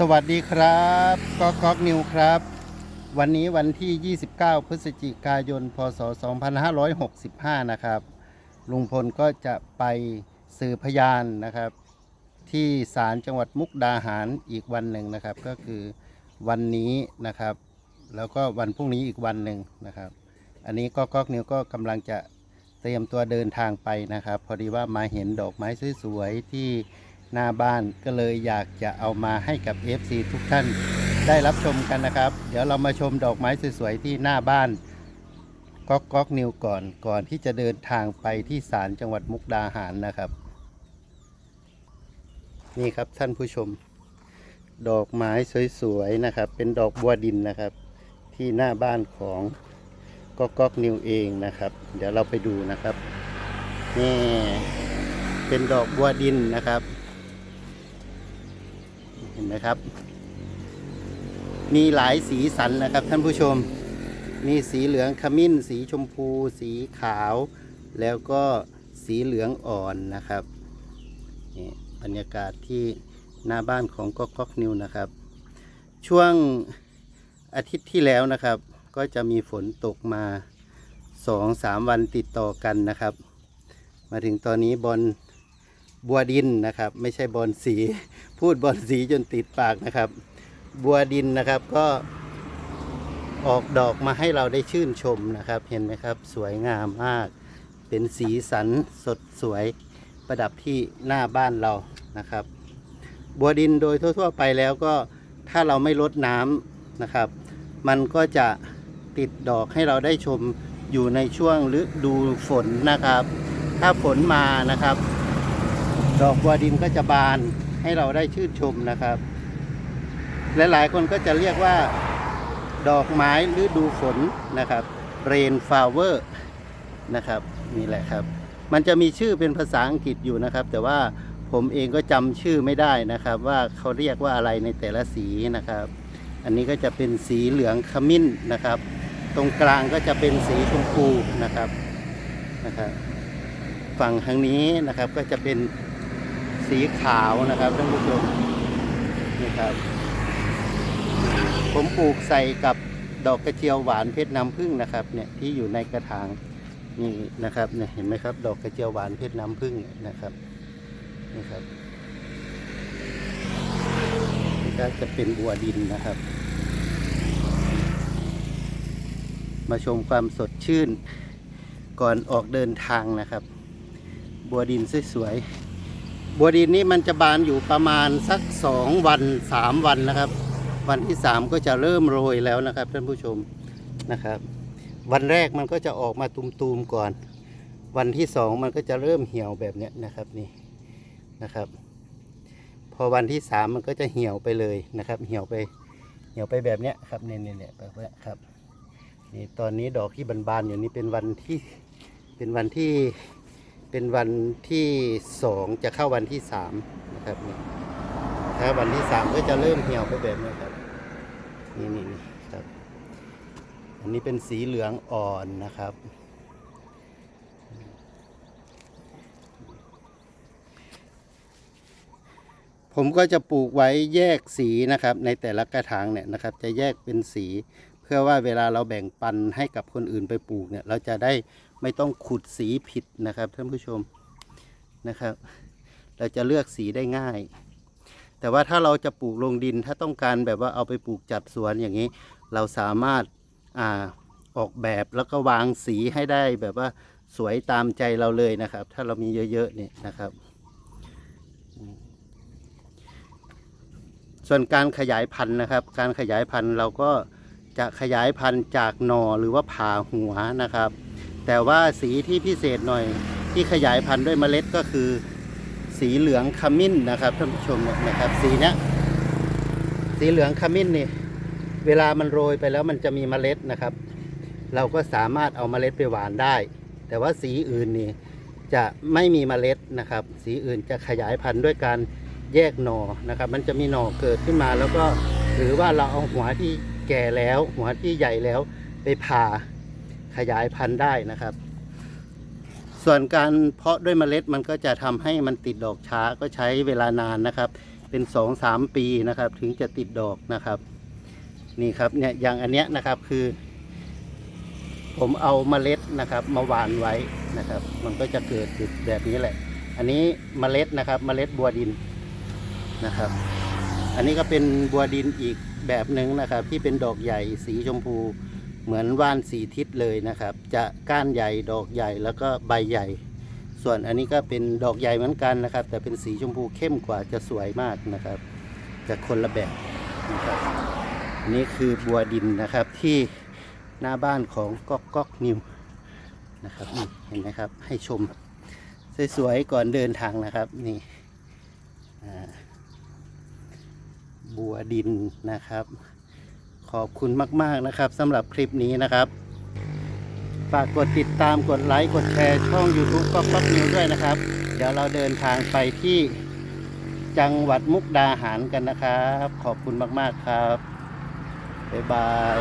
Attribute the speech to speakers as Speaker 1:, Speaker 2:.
Speaker 1: สวัสดีครับก็ก๊อกนิวครับ วันนี้วันที่ 29 พฤศจิกายน พศ 2565 นะครับ ลุงพลก็จะไปสื่อพยานนะครับ ที่ศาลจังหวัดมุกดาหารอีกวันหนึ่งนะครับ ก็คือวันนี้นะครับ แล้วก็วันพรุ่งนี้อีกวันหนึ่งนะครับ อันนี้ก็ก๊อกนิวก็กำลังจะเตรียมตัวเดินทางไปนะครับ พอดีว่ามาเห็นดอกไม้สวยๆที่ หน้าบ้านก็เลยอยากจะเอามาให้กับ FC ทุกท่านได้รับชมกันนะครับ เดี๋ยวเรามาชมดอกไม้สวยๆที่หน้าบ้านก๊อกก๊อกนิวก่อนก่อนที่จะเดินทางไปที่ศาลจังหวัดมุกดาหารนะครับ นี่ครับท่านผู้ชม ดอกไม้สวยๆนะครับ เป็นดอกบัวดินนะครับ ที่หน้าบ้านของก๊อกก๊อกนิวเองนะครับ เดี๋ยวเราไปดูนะครับนี่เป็นดอกบัวดินนะครับ นไหมครับ มีหลายสีสันนะครับท่านผู้ชม มีสีเหลืองขมิ้น สีชมพู สีขาว แล้วก็สีเหลืองอ่อนนะครับนี่บรรยากาศที่หน้าบ้านของก๊อกก๊อกนิวนะครับ ช่วงอาทิตย์ที่แล้วนะครับ ก็จะมีฝนตกมาสองสามวันติดต่อกันนะครับ มาถึงตอนนี้บอล บัวดินนะครับ ไม่ใช่บอลสี พูดบอลสีจนติดปากนะครับ บัวดินนะครับก็ออกดอกมาให้เราได้ชื่นชมนะครับ เห็นไหมครับ สวยงามมาก เป็นสีสันสดสวยประดับที่หน้าบ้านเรานะครับ บัวดินโดยทั่ว ๆ ไปแล้วก็ถ้าเราไม่ลดน้ำนะครับ มันก็จะติดดอกให้เราได้ชมอยู่ในช่วงฤดูฝนนะครับ ถ้าฝนมานะครับ ดอกบัวดินก็จะบานให้เราได้ชื่นชมนะครับ และหลายคนก็จะเรียกว่า ดอกไม้ฤดูฝนนะครับ rain flower นะครับนี่แหละครับ มันจะมีชื่อเป็นภาษาอังกฤษอยู่นะครับ แต่ว่าผมเองก็จำชื่อไม่ได้นะครับ ว่าเขาเรียกว่าอะไรในแต่ละสีนะครับ อันนี้ก็จะเป็นสีเหลืองขมิ้นนะครับ ตรงกลางก็จะเป็นสีชมพูนะครับนะครับ ฝั่งทางนี้นะครับก็จะเป็น สีขาวนะครับท่านผู้ชมนี่ครับ ผมปลูกใส่กับดอกกระเจียวหวานเพชรน้ำผึ้งนะครับ เนี่ยที่อยู่ในกระถางนี่นะครับเนี่ยเห็นไหมครับ ดอกกระเจียวหวานเพชรน้ำผึ้งนะครับนี่ครับนี่ก็จะเป็นบัวดินนะครับ มาชมความสดชื่นก่อนออกเดินทางนะครับ บัวดินสวยๆ บัวดินนี่มันจะบานอยู่ประมาณสักสองวันสามวันนะครับ วันที่สามก็จะเริ่มโรยแล้วนะครับท่านผู้ชมนะครับ วันแรกมันก็จะออกมาตุมๆก่อน วันที่สองมันก็จะเริ่มเหี่ยวแบบนี้นะครับนี่นะครับ พอวันที่สามมันก็จะเหี่ยวไปเลยนะครับ เหี่ยวไปเหี่ยวไปแบบนี้ครับเนี่ยเนี่ยเนี่ยแบบนี้ครับนี่ตอนนี้ดอกที่บานๆอยู่นี่เป็นวันที่เป็นวันที่ เป็นวันที่สองจะเข้าวันที่สามนะครับนี่ถ้าวันที่สามก็จะเริ่มเหี่ยวไปแบบนี้ครับนี่นี่นี่ครับ อันนี้เป็นสีเหลืองอ่อนนะครับ ผมก็จะปลูกไว้แยกสีนะครับ ในแต่ละกระถางเนี่ยนะครับ จะแยกเป็นสี เพื่อว่าเวลาเราแบ่งปันให้กับคนอื่นไปปลูกเนี่ย เราจะได้ ไม่ต้องขุดสีผิดนะครับท่านผู้ชมนะครับ เราจะเลือกสีได้ง่าย แต่ว่าถ้าเราจะปลูกลงดินถ้าต้องการแบบว่าเอาไปปลูกจัดสวนอย่างนี้ เราสามารถอ่าออกแบบแล้วก็วางสีให้ได้แบบว่าสวยตามใจเราเลยนะครับ ถ้าเรามีเยอะๆเนี่ยนะครับ ส่วนการขยายพันธุ์นะครับ การขยายพันธุ์เราก็จะขยายพันธุ์จากหน่อหรือว่าผ่าหัวนะครับ แต่ว่าสีที่พิเศษหน่อยที่ขยายพันธุ์ด้วยเมล็ดก็คือ สีเหลืองขมิ้นนะครับท่านผู้ชมเนี่ยนะครับ สีเนี้ยสีเหลืองขมิ้นนี่เวลามันโรยไปแล้วมันจะมีเมล็ดนะครับ เราก็สามารถเอาเมล็ดไปหวานได้ แต่ว่าสีอื่นนี่จะไม่มีเมล็ดนะครับ สีอื่นจะขยายพันธุ์ด้วยการแยกหน่อนะครับ มันจะมีหน่อเกิดขึ้นมาแล้วก็หรือว่าเราเอาหัวที่แก่แล้ว หัวที่ใหญ่แล้วไปผ่า ขยายพันธุ์ได้นะครับ ส่วนการเพาะด้วยเมล็ดมันก็จะทำให้มันติดดอกช้าก็ใช้เวลานานนะครับ เป็นสองสามปีนะครับ ถึงจะติดดอกนะครับ นี่ครับเนี่ยอย่างอันเนี้ยนะครับคือ ผมเอาเมล็ดนะครับ มาหว่านไว้นะครับ มันก็จะเกิดจุดแบบนี้แหละ อันนี้เมล็ดนะครับ เมล็ดบัวดินนะครับ อันนี้ก็เป็นบัวดินอีกแบบหนึ่งนะครับ ที่เป็นดอกใหญ่สีชมพู เหมือนว่านสีทิศเลยนะครับ จะก้านใหญ่ดอกใหญ่แล้วก็ใบใหญ่ ส่วนอันนี้ก็เป็นดอกใหญ่เหมือนกันนะครับ แต่เป็นสีชมพูเข้มกว่าจะสวยมากนะครับ จะคนละแบบนะครับนี่คือบัวดินนะครับที่หน้าบ้านของก๊อกก๊อกนิวนะครับนี่เห็นไหมครับให้ชมสวยๆก่อนเดินทางนะครับนี่บัวดินนะครับ อบคุณมาก ๆ นะครับสำหรับคลิปนี้นะครับ ฝากกดติดตามกดไลค์กดแชร์ช่อง YouTube ก็ก๊อกนิวด้วยนะครับ เดี๋ยวเราเดินทางไปที่จังหวัดมุกดาหารกันนะครับ ขอบคุณมาก ๆ ครับ บ๊ายบาย